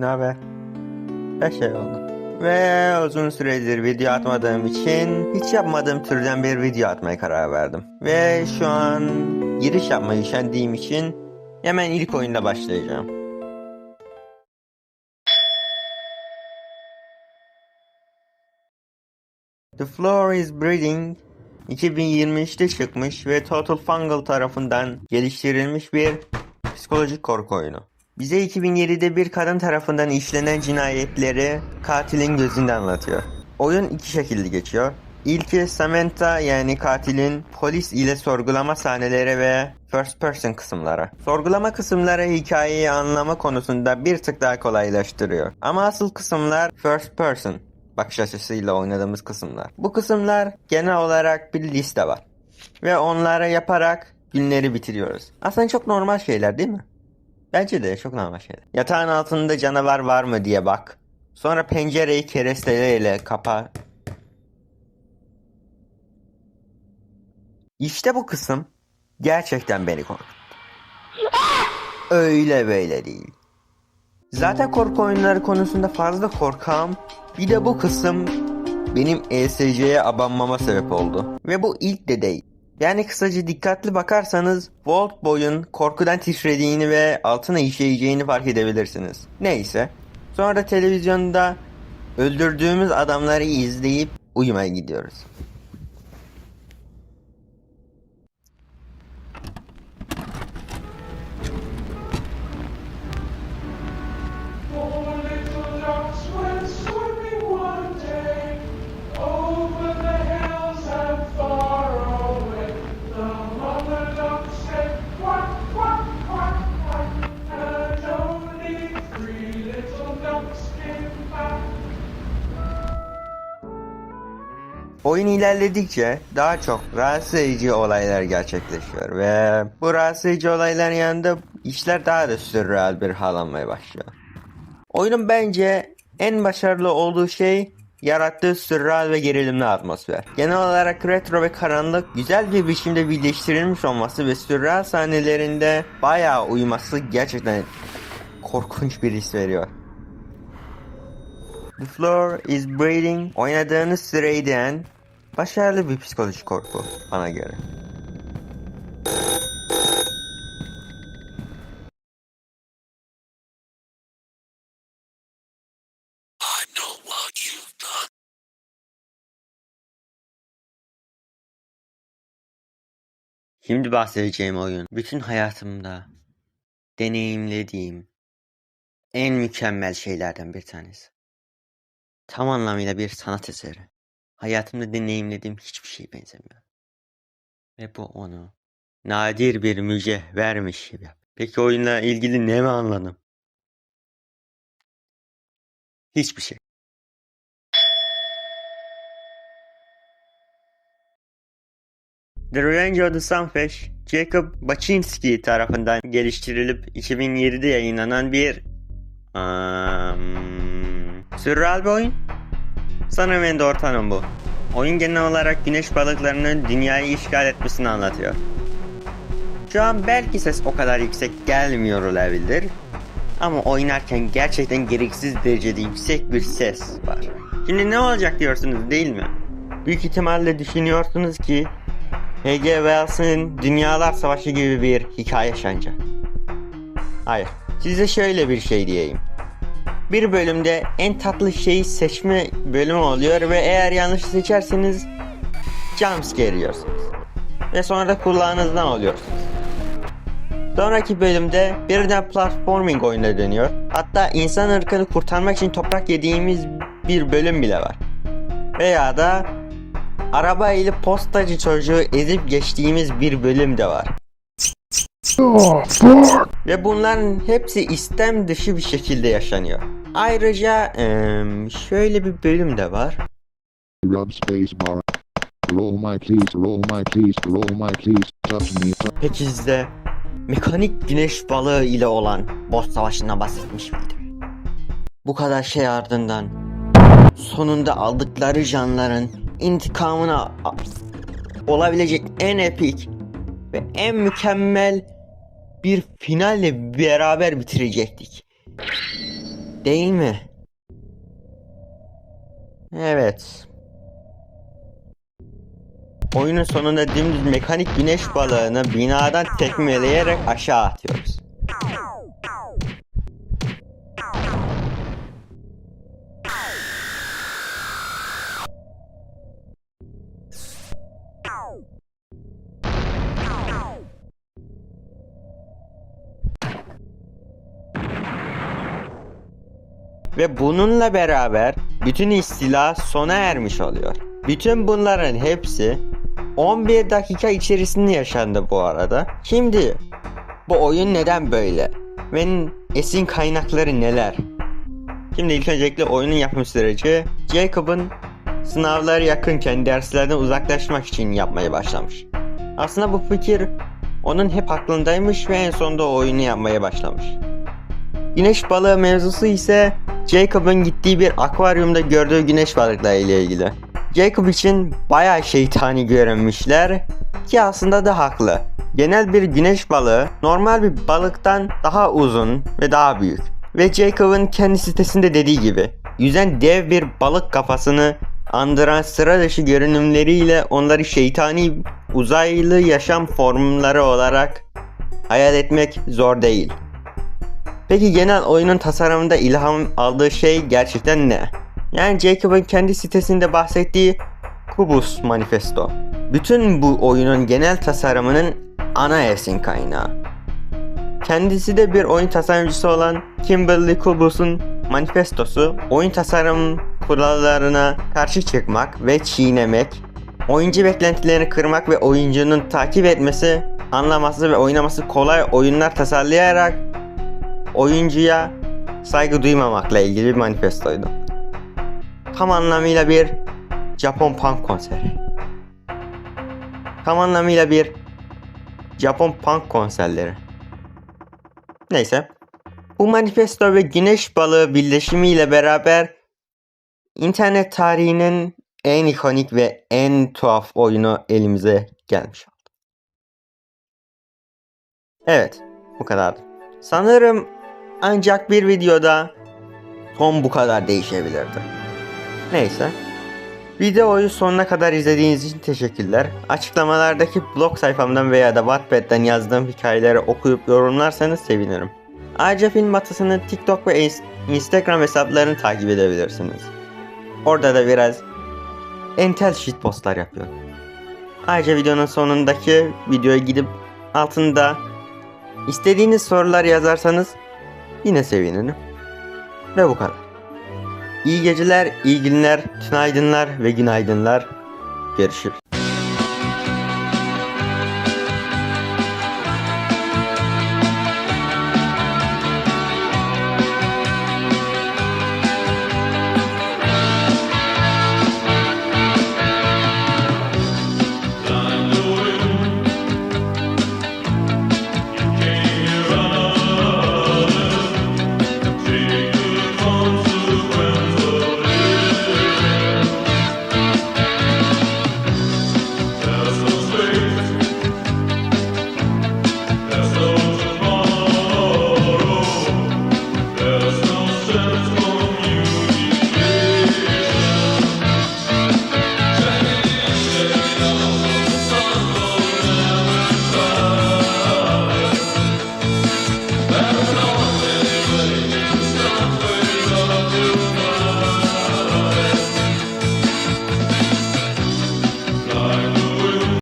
Ne? Her şey oldu. Ve uzun süredir video atmadığım için hiç yapmadığım türden bir video atmaya karar verdim. Ve şu an giriş yapmayı üşendiğim için hemen ilk oyunda başlayacağım. The Floor is Breathing 2023'te çıkmış ve Total Fungal tarafından geliştirilmiş bir psikolojik korku oyunu. Bize 2007'de bir kadın tarafından işlenen cinayetleri katilin gözünden anlatıyor. Oyun iki şekilde geçiyor. İlki Samantha yani katilin polis ile sorgulama sahneleri ve first person kısımları. Sorgulama kısımları hikayeyi anlama konusunda bir tık daha kolaylaştırıyor. Ama asıl kısımlar first person bakış açısıyla oynadığımız kısımlar. Bu kısımlar genel olarak bir liste var. Ve onları yaparak günleri bitiriyoruz. Aslında çok normal şeyler değil mi? Bence de çok normal şeyler. Yatağın altında canavar var mı diye bak. Sonra pencereyi keresteyle kapa. İşte bu kısım gerçekten beni korkuttu. Öyle böyle değil. Zaten korku oyunları konusunda fazla korkam. Bir de bu kısım benim ESC'ye abanmama sebep oldu. Ve bu ilk de değil. Yani kısaca dikkatli bakarsanız Volt Boy'un korkudan titrediğini ve altına işleyeceğini fark edebilirsiniz. Neyse. Sonra televizyonda öldürdüğümüz adamları izleyip uyumaya gidiyoruz. Oyun ilerledikçe daha çok rahatsız edici olaylar gerçekleşiyor ve bu rahatsız edici olayların yanında işler daha da sürreal bir hal almaya başlıyor. Oyunun bence en başarılı olduğu şey yarattığı sürreal ve gerilimli atmosfer. Genel olarak retro ve karanlık güzel bir biçimde birleştirilmiş olması ve sürreal sahnelerinde bayağı uyuması gerçekten korkunç bir his veriyor. The Floor is Breathing oynadığınız süreyden başarılı bir psikolojik korku bana göre. Şimdi bahsedeceğim oyun bütün hayatımda deneyimlediğim en mükemmel şeylerden bir tanesi. Tam anlamıyla bir sanat eseri. Hayatımda deneyimlediğim hiçbir şey benzemiyor. Ve bu onu nadir bir mücevhermiş gibi. Peki oyunla ilgili ne mi anladım? Hiçbir şey. The Revenge of the Sunfish, Jacob Baczynski tarafından geliştirilip 2007'de yayınlanan bir um, sürreal bir oyun. Sanırım en doğru tanım bu. Oyun genel olarak güneş balıklarının dünyayı işgal etmesini anlatıyor. Şu an belki ses o kadar yüksek gelmiyor olabilir. Ama oynarken gerçekten gereksiz derecede yüksek bir ses var. Şimdi ne olacak diyorsunuz değil mi? Büyük ihtimalle düşünüyorsunuz ki H.G. Wells'ın Dünyalar Savaşı gibi bir hikaye yaşanacak. Hayır. Size şöyle bir şey diyeyim. Bir bölümde en tatlı şeyi seçme bölümü oluyor ve eğer yanlış seçerseniz jumpscare yiyorsunuz. Ve sonra da kulağınızdan oluyorsunuz. Sonraki bölümde birden platforming oyuna dönüyor. Hatta insan ırkını kurtarmak için toprak yediğimiz bir bölüm bile var. Veya da araba ile postacı çocuğu ezip geçtiğimiz bir bölüm de var. Ve bunların hepsi istem dışı bir şekilde yaşanıyor. Ayrıca şöyle bir bölüm de var. Rub space bar. Roll my keys, roll my keys, roll my keys, touch me, touch Peki size mekanik güneş balığı ile olan boss savaşından bahsetmiş miydim? Bu kadar şey ardından sonunda aldıkları canların intikamına olabilecek en epik ve en mükemmel bir finalle beraber bitirecektik. Değil mi? Evet. Oyunun sonunda dümdüz mekanik güneş balığını binadan tekmeleyerek aşağı atıyoruz. Ve bununla beraber bütün istila sona ermiş oluyor. Bütün bunların hepsi 11 dakika içerisinde yaşandı bu arada. Şimdi bu oyun neden böyle? Ve esin kaynakları neler? Şimdi ilk öncelikle oyunun yapım süreci Jacob'ın sınavları yakınken derslerden uzaklaşmak için yapmaya başlamış. Aslında bu fikir onun hep aklındaymış ve en sonunda oyunu yapmaya başlamış. Güneş balığı mevzusu ise Jacob'ın gittiği bir akvaryumda gördüğü güneş balıkları ile ilgili. Jacob için bayağı şeytani görünmüşler ki aslında da haklı. Genel bir güneş balığı normal bir balıktan daha uzun ve daha büyük. Ve Jacob'ın kendi sitesinde dediği gibi yüzen dev bir balık kafasını andıran sıra dışı görünümleriyle onları şeytani uzaylı yaşam formları olarak hayal etmek zor değil. Peki genel oyunun tasarımında ilham aldığı şey gerçekten ne? Yani Jacob'ın kendi sitesinde bahsettiği Kubus Manifesto. Bütün bu oyunun genel tasarımının ana esin kaynağı. Kendisi de bir oyun tasarımcısı olan Kimberly Kubus'un manifestosu oyun tasarım kurallarına karşı çıkmak ve çiğnemek, oyuncu beklentilerini kırmak ve oyuncunun takip etmesi, anlaması ve oynaması kolay oyunlar tasarlayarak oyuncuya saygı duymamakla ilgili bir manifestoydu. Tam anlamıyla bir Japon punk konseri. Tam anlamıyla bir Japon punk konserleri. Neyse. Bu manifesto ve güneş balığı birleşimiyle beraber internet tarihinin en ikonik ve en tuhaf oyunu elimize gelmiş oldu. Evet, bu kadardı. Sanırım ancak bir videoda son bu kadar değişebilirdi. Neyse. Videoyu sonuna kadar izlediğiniz için teşekkürler. Açıklamalardaki blog sayfamdan veya da Wattpad'den yazdığım hikayeleri okuyup yorumlarsanız sevinirim. Ayrıca film matasını TikTok ve Ins- Instagram hesaplarını takip edebilirsiniz. Orada da biraz entel shitpostlar yapıyorum. Ayrıca videonun sonundaki videoya gidip altında istediğiniz sorular yazarsanız yine sevinirim. Ve bu kadar. İyi geceler, iyi günler, tünaydınlar ve günaydınlar. Görüşürüz.